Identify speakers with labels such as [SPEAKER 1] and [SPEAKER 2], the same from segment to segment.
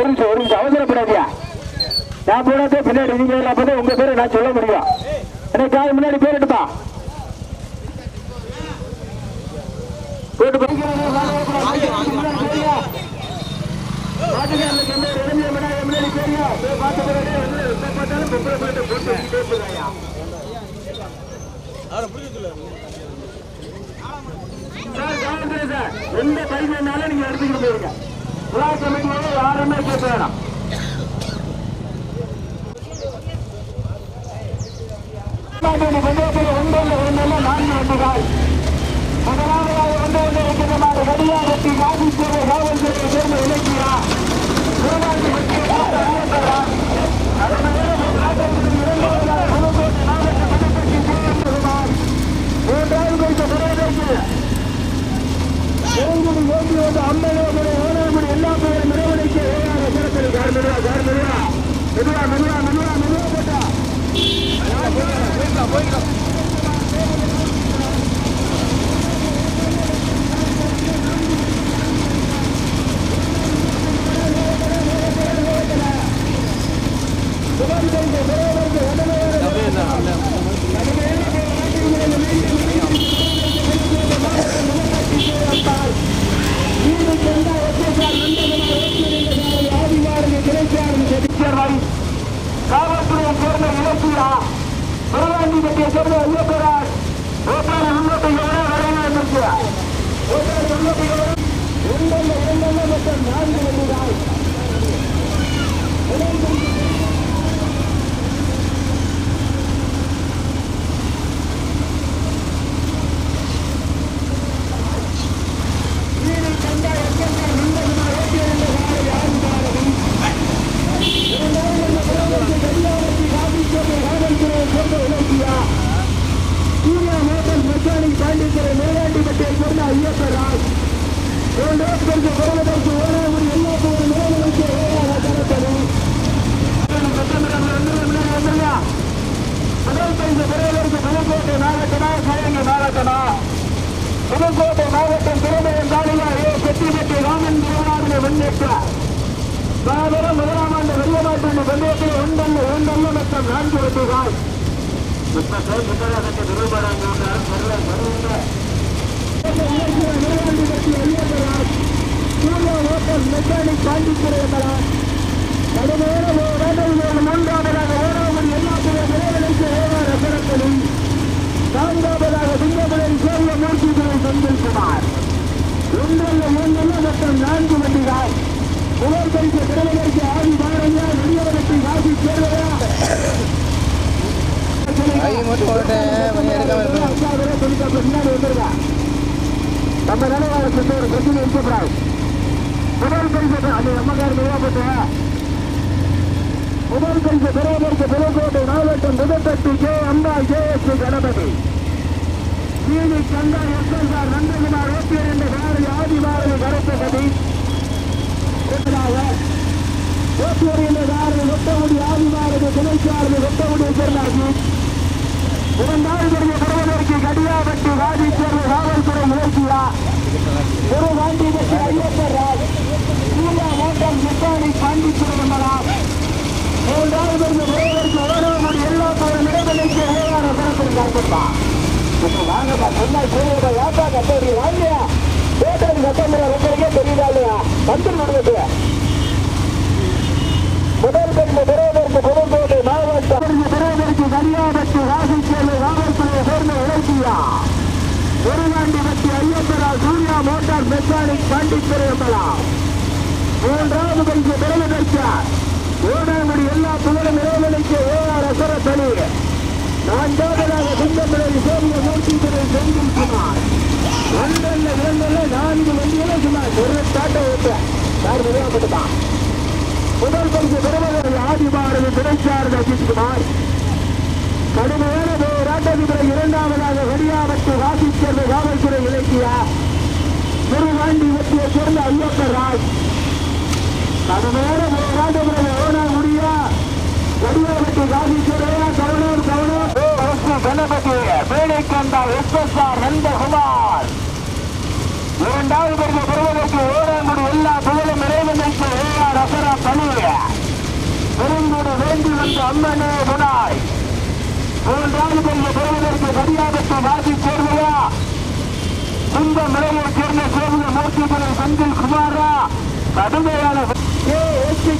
[SPEAKER 1] ஒரு நிமிஷம் ஒரு நிமிஷம் அவசரப்படாதியா நான் போனதே பின்னாடி நீங்க எல்லாம் அப்பதான் உங்க பேரை நான் சொல்ல முடியும். எனக்கு காது முன்னாடி பேர் எடுப்பா. எந்த பைக் வேணாலும் நீங்க எடுத்துக்கிட்டு போயிருங்க. விழா கமிட்டியோட யாருமே கேட்க வேணாம். நாட்டின் பந்தயத்தில் ஒன்றல்ல நான்கு வண்டிகள் முதலாவதாக வந்து கொண்டிருக்கிற மாடு கடியாகத்தி காசிச்சேரி காவல்துறையை சேர்ந்த இலக்கியா சிவகாசி வெற்றி மூன்றாவது குறித்த பிறகு இறங்குடி வந்து அம்மனோமனை ஓனாமணி எல்லா பேரும் நிறைவடைக்க ஏழாறு சிறப்பில் கார்மெடுவா கார்மெடுவா மெதுவா மெதுவா மெதுவா மெதுவா போட்டா காவல்துறையை சேர்ந்த இலக்கியா திருவாண்டிபட்டியை சேர்ந்த ஐயப்பராஜ் ஓட்டாள உள்ளத்தையோட வரையிலிருக்கு ஓட்டாள உள்ளத்தையோட இரண்டல்ல இரண்டல்ல மொத்தம் நான்கு வண்டிகள் வீணை கண்ட எக்கெந்த நின்றதுமா ஓட்டியிருந்த காலை யாரும் பாரதி இரண்டாவது அந்த புறவருக்கு கடியாரத்தை காப்பிச்சோடு காவல்துறையை சேர்ந்த இலக்கியா சூர்யா மோட்டல் மெக்கானிக் பாண்டித்துறை மேலாண்டிப்பட்டியை சேர்ந்த ஐயப்பராஜ் மூன்றாவது பருவதற்கு ஓராவது எல்லா போர் நிலைகளுக்கு ஓராக தரப்பது முதல் பரிசு பெறுவதற்கு புதுக்கோட்டை மாவட்டமா கலைஞர் மாவட்டமா புதுக்கோட்டை மாவட்டம் திருமணம் காலியா ஏ செட்டிப்பட்டி ராமன் திருவண்ணாமலை முன்னேற்ற மாபெரும் முதலாம் ஆண்டு வெள்ளமாட்டு பந்தயத்தில் ஒன்றல்ல ஒன்றல்ல மொத்தம் நான்கு வெற்றிகள் புத்தகத்தை புத்தகத்தை நிரூபணம் மெக்கானிக் பாண்டித்துறை என்பதால் கடுமையான வேலையில் மூன்றாவதாக ஓராவது எல்லாத்துடைய விரைவிலைக்கு ஓரார் ரசனத்திலும் நான்காவதாக சிங்கமலை சோழிய மூர்த்திகளை சந்திருக்கிறார் ஒன்றல்ல மூன்றல்ல மொத்தம் நான்கு வண்டிகள் முதல் பரிசு பெறுவதற்கு ஆதி பாரதியா வெளியவரத்தை காசி சேர்வையா நம்ம நிலைவார சொந்த ஒரு பிரச்சனை இருக்கக்கூடாது முதல் பரிசு அது நம்மக்கார நிறுவப்பட்ட முதல் பரிசு பெறுவதற்கு புதுக்கோட்டை மாவட்டம் Puduppatti K Amba K S Ganapathi. Seeni Ganga S L R Nandakumar ஓட்டியர் என்ற காரை ஆதி பாரதி கருப்பபதி என்ற காரை வெட்டமுடி ஆதி பாரதி துணைச்சார்பு வெட்டமுடியை சேர்ந்தாகி பெறுவதற்கு கடியாபட்டி வாதி காவல்துறை ஒரு ஐயப்பர் ராஜ் என்பதால் மூன்றாவது பெறுவதற்கு ஓரவனுடைய இடைவெளிக்கு ஏழான சிறப்பில் காத்திருப்பா இப்ப வாங்கப்பா சொன்னா சொல்லுங்க யாப்பா கட்டடி வாங்கியா பேட்டரி கட்டமுறை ரொம்பவே தெரியுதா இல்லையா வந்து விடுவது முதல் பெண்ணு புதுக்கோட்டை மாவட்டம் பெறுவதற்கு கரியாபட்டி ராசிச்சேர்ந்த காவல்துறையை சேர்ந்த இலக்கியா திருவாண்டிபட்டி ஐயப்பரா சூர்யா மோட்டார் மெக்கானிக் பாண்டித்துறை என்பதாம் மூன்றாவது பரிசு பெறுவதற்கு ஓடாங்குடி எல்லா புகழும் இறைவனுக்கு ஓஆர் அசர தனி நான்காவதாக சிங்கமலை சோமிய செந்தில் குமார் ஒன்றல்ல இரண்டல்ல நான்கு வண்டியில சுமார் ஒரு தாட்ட ஓட்ட. யார் நிறுவப்பட்டுதான் முதல் பரிசு பெறுவதற்கு ஆதி பாரதி துணைச்சார்ந்த அஜித்குமார் கடுமையான போராட்டத்திற்கு இரண்டாவதாக வடியாவட்டு வாசிச்சேர்ந்த காவல்துறை இலக்கியா. திருவாண்டி வெற்றியை சேர்ந்த ஐயப்பர் ராஜ் கடுமையான போராட்டத்திற்கு முடியா? வடியாவட்டு வாசிச்சேரையா கவனம் கவனம் கணபதி வேலைக்கண்டா எஸ்எஸ்ஆர் நந்தகுமார் இரண்டாவது பெரிய பெறுவதற்கு ஓடாங்குடி எல்லா புகழும் இறைவனுக்கு ஏஆர் அசரா தமிழ் பெருங்குடி வேண்டி வந்த அம்மனே துணாய் மூன்றாவது பெரிய பெறுவதற்கு மரியாதைக்கு வாசி சேர்வையா துன்ப மலையை சேர்ந்த சேர்ந்த மூர்த்திபுரம் செந்தில் குமாரா கடுமையான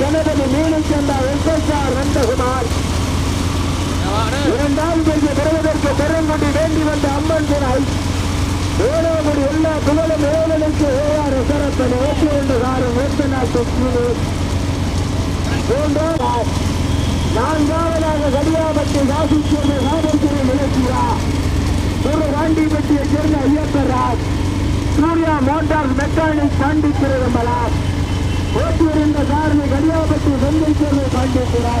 [SPEAKER 1] கணபதி மீனுச்சந்தா எஸ்எஸ்ஆர் நந்தகுமார் இரண்டாம் பெரிய பெறுவதற்கு பெருங்குடி வேண்டி வந்த அம்மன் துணை ஏழாவது எல்லா புகழும் ஏழனுக்கு ஏழாறு சிறப்பன் ஓட்டு ரெண்டு காரம் வேப்பநாட்டு கீழே மூன்றாம் நான்காவதாக கடியாபட்டி காசி சேர்ந்த காவல்துறை நிலைக்கிறாா ஒரு வாண்டிப்பட்டியை சேர்ந்த ஐயப்பராஜ் சூர்யா மோட்டார் மெக்கானிக் பாண்டித்துறை நம்பலாம் ஓட்டுவருந்த காரணி கடியாபட்டி சொந்தை சேர்ந்த பாண்டித்துறை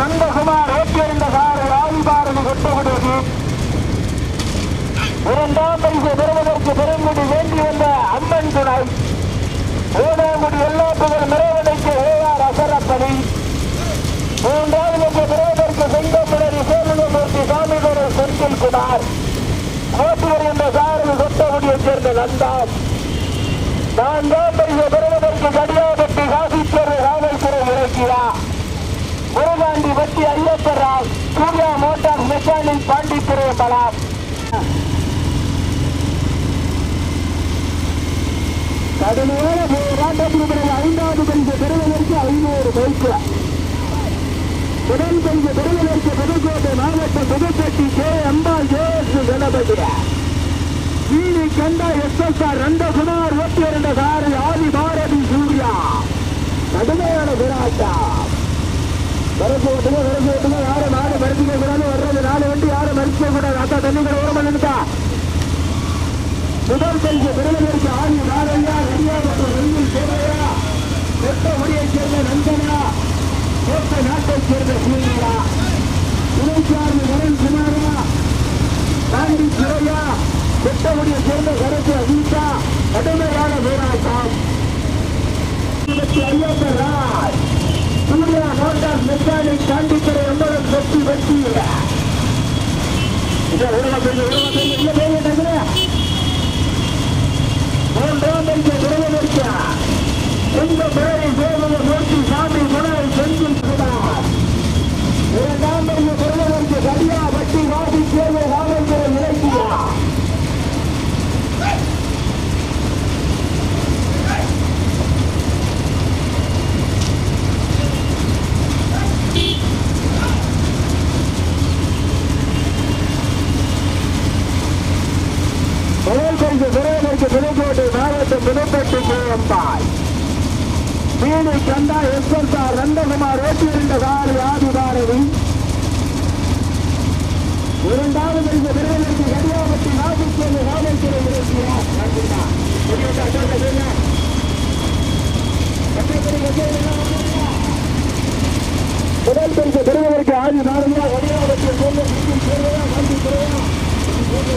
[SPEAKER 1] நந்தகுமார் ஓட்டியிருந்த கார் ராவிபாரதி கொட்டகுடி இரண்டாம் பரிசு பெறுவதற்கு பெருங்குடி வேண்டி வந்த அம்மன் துணை மூணாங்குடி எல்லா புகழ் மிரவணைக்கு ஏஆர் அசரப்பணி மூன்றாவது பரிசு பெறுவதற்கு செங்கமுடரி சேவகமூர்த்தி சாமிகோட செந்தில் குமார் ஓட்டுவர் என்ற சாரதி சொத்தகுடியைச் சேர்ந்த நந்தாம் நான்காம் பெறுவதற்கு கடியாபட்டி காசிப்பேரு காவல்துறை இறக்கிறா முருகாண்டி வட்டி ஐயப்பர் ராவ் சூர்யா மோட்டார் மெக்கானிக் பாண்டித்துறை பலாம் கடுமையான போராட்டத்திற்கு ஐந்தாவது பரிசு பெறுவதற்கு ஐநூறு பைக்கு முதல் பரிசு பெறுவதற்கு புதுக்கோட்டை மாவட்டம் புதுப்பட்டி கே. அம்பாள் ஜேஎஸ் கணபதி. வீணி கண்ட எஸ் எஸ் ஆர் நந்தகுமார் ஓட்டி இருந்த காரை ஆதி பாரதி சூர்யா. கடுமையான போராட்டம். வரப்பு ஓட்டுங்க வரப்பு ஓட்டுங்க யாரும் நாடு மறுத்துக்க கூடாது வர்றது நாலு வண்டி யாரும் மறுத்துக்க கூடாது அக்கா தண்ணிகள் ஓரம் பண்ணுங்கக்கா முதல் பரிசு பெறுவதற்கு ஆதி நாரையா ரெடியா மற்றும் வெயில் சேவையா. வெட்டமுடியைச் சேர்ந்த நந்தனா கோட்டை நாட்டைச் சேர்ந்த சூரியா. துணைச்சார்ந்த கரண் குமாரா பாண்டி சிறையா. வெட்டமுடியைச் சேர்ந்த கருத்து அசீதா கடுமையான போராட்டம். ஐயப்ப ராஜ் சூர்யா மோட்டார் மெக்கானிக் பாண்டித்துறை எம்பலம் வெற்றி வெற்றி. இதை உடனே சொல்லி உடனே சொல்லி இல்லை போய் மூன்றாம் பரிசு பெறுவதற்கு இந்த முறை சேவக மூர்த்தி சாமி முனை செந்தில் குமார் இரண்டாம் பரிசு பெறுவதற்கு கடியா வட்டி வாசி சேவை காவல்துறை இலக்கியா முதல் பரிசு பெறுவதற்கு புதுக்கோட்டை மாவட்டம் புதுப்பட்டி கேஎம்பாய் வீடு கண்டா எஸ்எல்ஆர் நந்தகுமார் ஓட்டியிருந்த காரி ஆதிபாரதி இரண்டாவது இந்த பெறுவதற்கு கடியாபட்டி நாகப்பட்டி காவல்துறை இருக்கிறார் முதல் பரிசு பெறுவதற்கு ஆதி நாரதியா கடியாபட்டி சேவையா காந்தித்துறையா காலி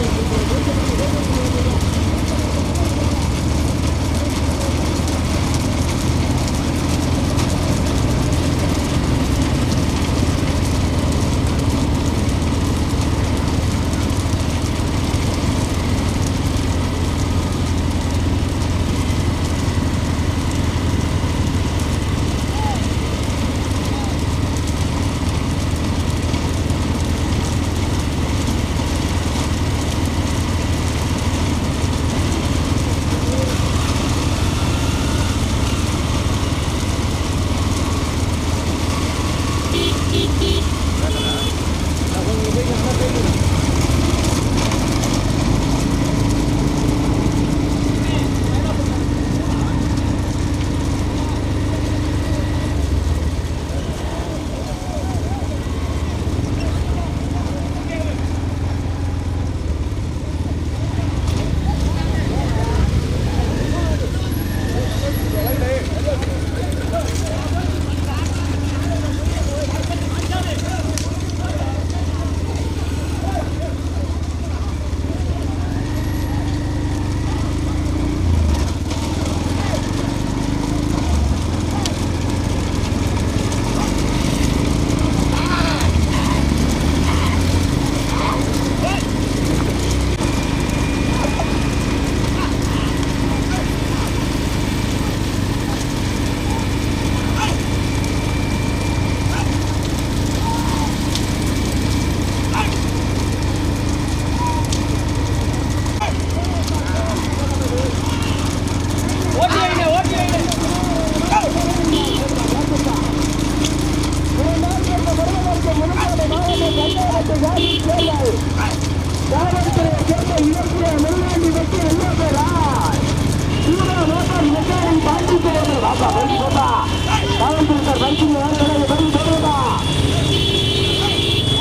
[SPEAKER 1] பாப்பா பைக் போப்பா காவல்துறை சார் பைக்கிங் வேலை பைக் போடுவா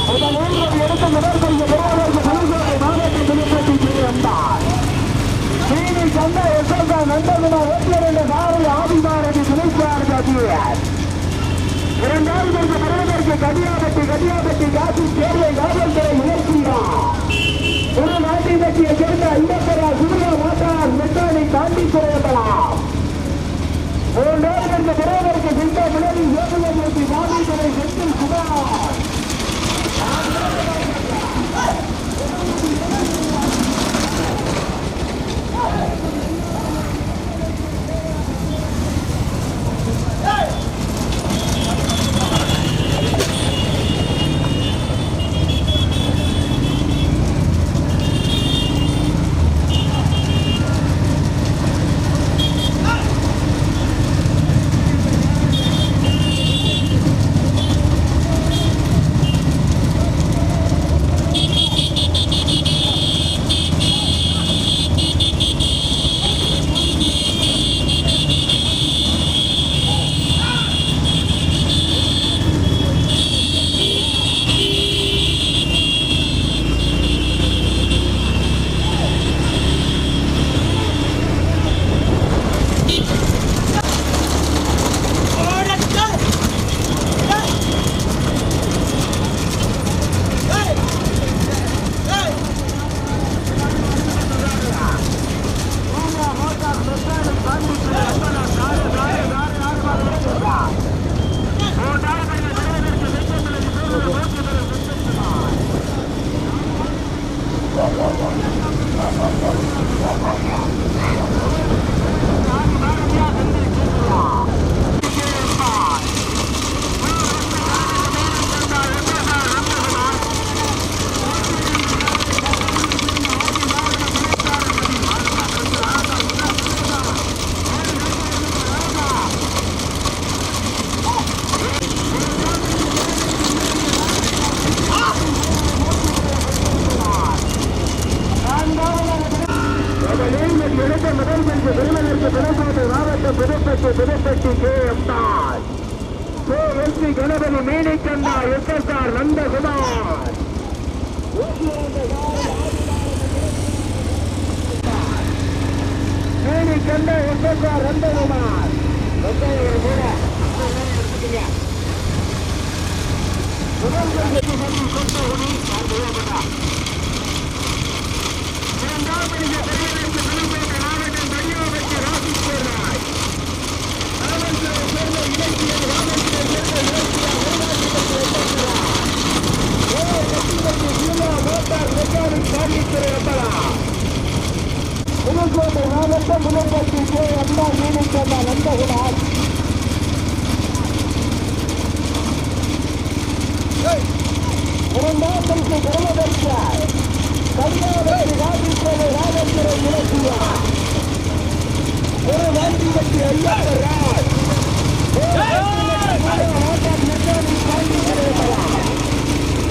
[SPEAKER 1] முதல் மூன்றாவது இடத்தை முதல் பரிசு பெறுவதற்கு பணிசுவரை மாவட்ட துணைப்பட்டி வந்தார். சீனி சந்த எஸ்எல்கா நந்தகுணா ஓட்டியர் என்ற காரை ஆதிபாரதி துணைச்சார் கதியர் இரண்டாவது பரிசு பெறுவதற்கு கடியாபட்டி கடியாபட்டி காசி சேர்வை காவல்துறை இலக்கியா ஒரு நாட்டை பற்றிய சேர்ந்த ஐம்பத்தரா சுடுகா மாட்டார் மெட்டானிக் தாண்டி குறையப்படலாம் மூன்றாவது இந்த பெறுவதற்கு சிந்த முன்னாடி ஏற்றுமதி காவல்துறை செந்தில் குமார் மீனிக்கந்தா எஸ் எஸ் ஆர் நந்தகுமார் ஒத்தையர் கூட முதல் பரிசு பெறும் சொந்த உணி நான் தேவைப்பட்டா இரண்டாம் பரிசு பெறுவதற்கு புதுக்கோட்டை மாவட்டம் தனியாபட்டி ராசிஸ்வர் ராய் காவல்துறை சேர்ந்த இலக்கியம் காவல்துறை சேர்ந்த இலக்கியம் மூணாவது மோட்டார் மெக்கானிக் காவல்துறை அம்பலா புதுக்கோட்டை மாவட்டம் புதுப்பட்டி கே அண்ணா மீனிக்கண்ணா நந்தகுமார் இரண்டாம் பரிசு பெறுவதற்கு கன்னியாகுமரி ராஜேஸ்வரி ராஜேஸ்வரி இலக்கியா ஒரு வாங்கி வெற்றி ஐயப்பர் ராஜ்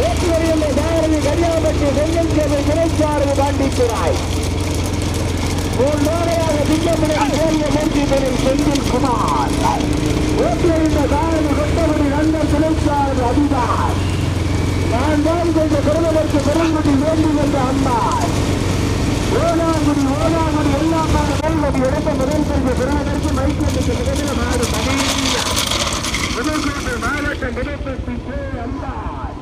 [SPEAKER 1] ஏற்றி வருகின்ற பாரதி கன்னியாகுமரி செங்கல் சேவை இணைச்சாறு பாண்டித்துறாய் மூன்றாவதாக திங்கமுனை சேர்ந்த மூர்த்தி பெறும் செந்தில் குமார் ஏற்றி வருகின்ற பாரதி கொட்டமணி நந்தன் துணைச்சாறு அதிகார் நான் தான் கொண்ட பெருமதற்கு பெருங்குடி வேண்டும் என்ற அம்மாள் ஓனாங்குடி ஓனாங்குடி எல்லாம் மேல்வடி எடுத்த முதல் பரிசு பெறுவதற்கு மைக்கேலுக்கு மிகவில் மாறு மகிழ்ச்சியா புதுக்கோட்டை மாவட்டம் புதுப்பட்டி கே அம்பாள்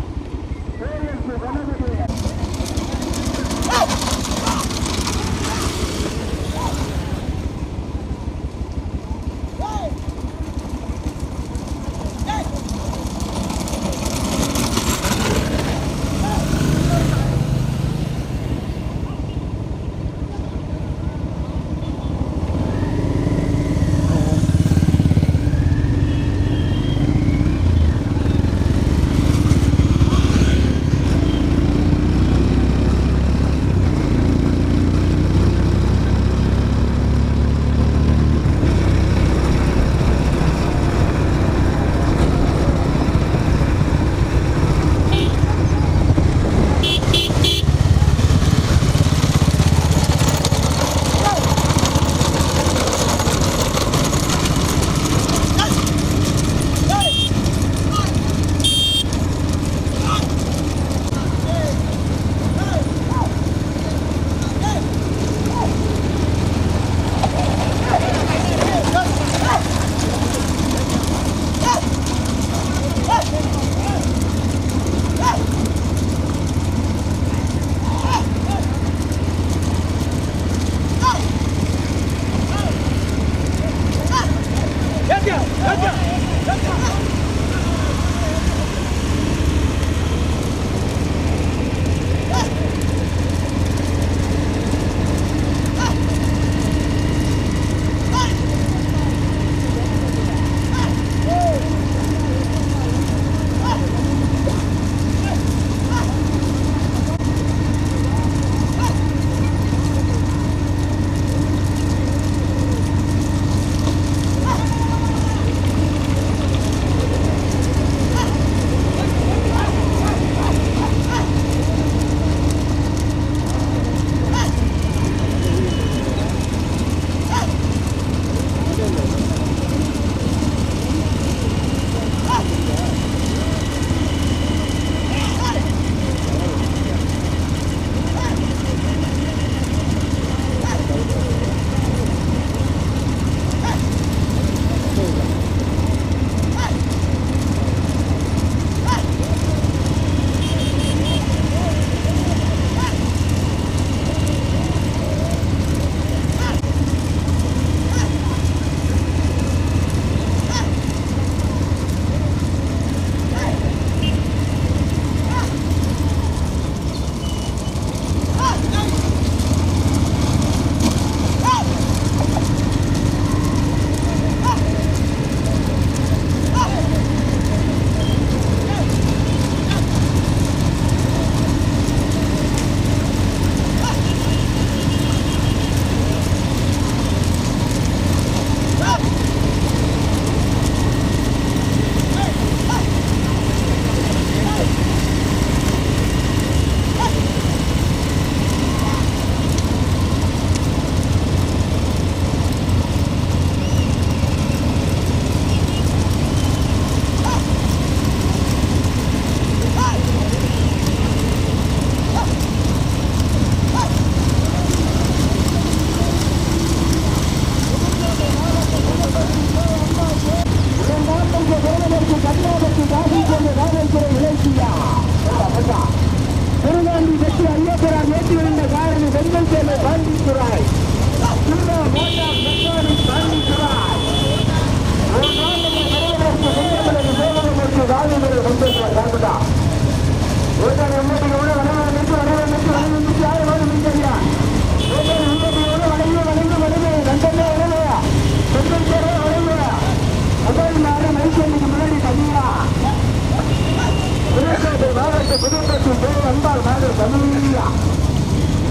[SPEAKER 1] கேஎஸ்பி கணபதி தமிழா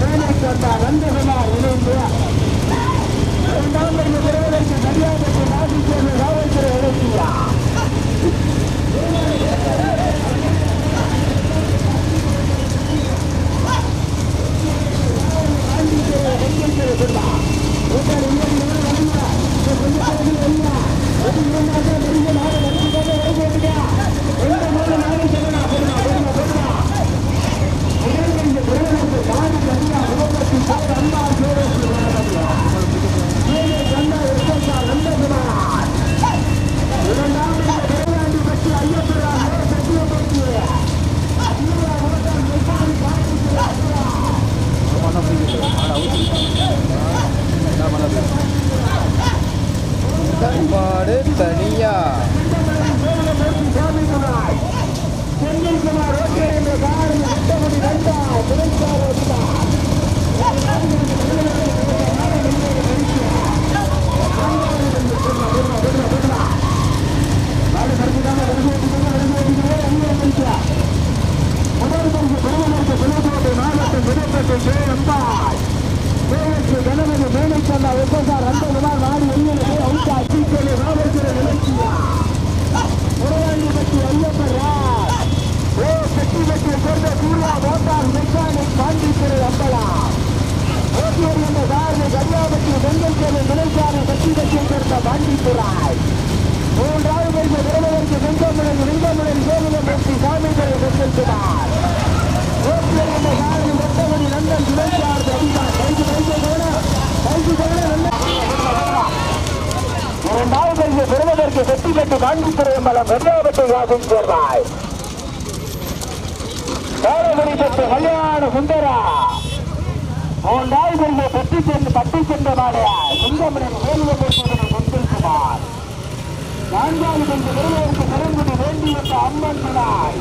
[SPEAKER 1] வேலைக்கு வந்தார் நந்தகுமார் இணைந்து இரண்டாம் பரிசு பெறுவதற்கு சரியாக நாட்டில் சேர்ந்த காவல்துறை இலக்கியா
[SPEAKER 2] தனியா
[SPEAKER 1] கணவன் மேனைச்சந்த ஒப்பசார் அந்த விமான் நாடு எங்களுக்கு அவுட்டா சீக்கிரம் ராமேஸ்வர நிலைச்சியா உரையாண்டிப்பட்டி ஐயப்பன் ராஜ் ஓ பெட்டிப்பட்டியை சேர்ந்த சூர்யா மோட்டார் மெக்கானிக் பாண்டித்துறை அம்பலா ஓட்டியர் என்ற சார்பு கரியாபட்டி வெங்கல் சேவை நிலைச்சாலை பெட்டிப்பட்டியை சேர்ந்த பாண்டித்துறை மூன்றாவது பரிசு பெறுவதற்கு வெங்கமுடன் வெங்கமுடன் கோவிலமூர்த்தி சாமிதுரை பெற்றிருக்கிறார் ஓட்டியர் என்ற சார்பு வெட்டமணி நந்தன் துணைச்சார் அதிகார் கைது கைது போன கைது போன இரண்டாவது பரிசு பெறுவதற்கு வெற்றிப்பட்டு பாண்டித்துறை அம்பலம் சேர்வாய் காரகுடி பெற்ற கல்யாண சுந்தரா பெற்று சென்று பட்டு சென்ற மாலையா சுந்தமனின் வேலுவதற்கு கொண்டிருக்கிறார் நான்காவது பரிசு பெறுவதற்கு பெருங்குடி வேண்டி வந்த அம்மன் பிள்ளாய்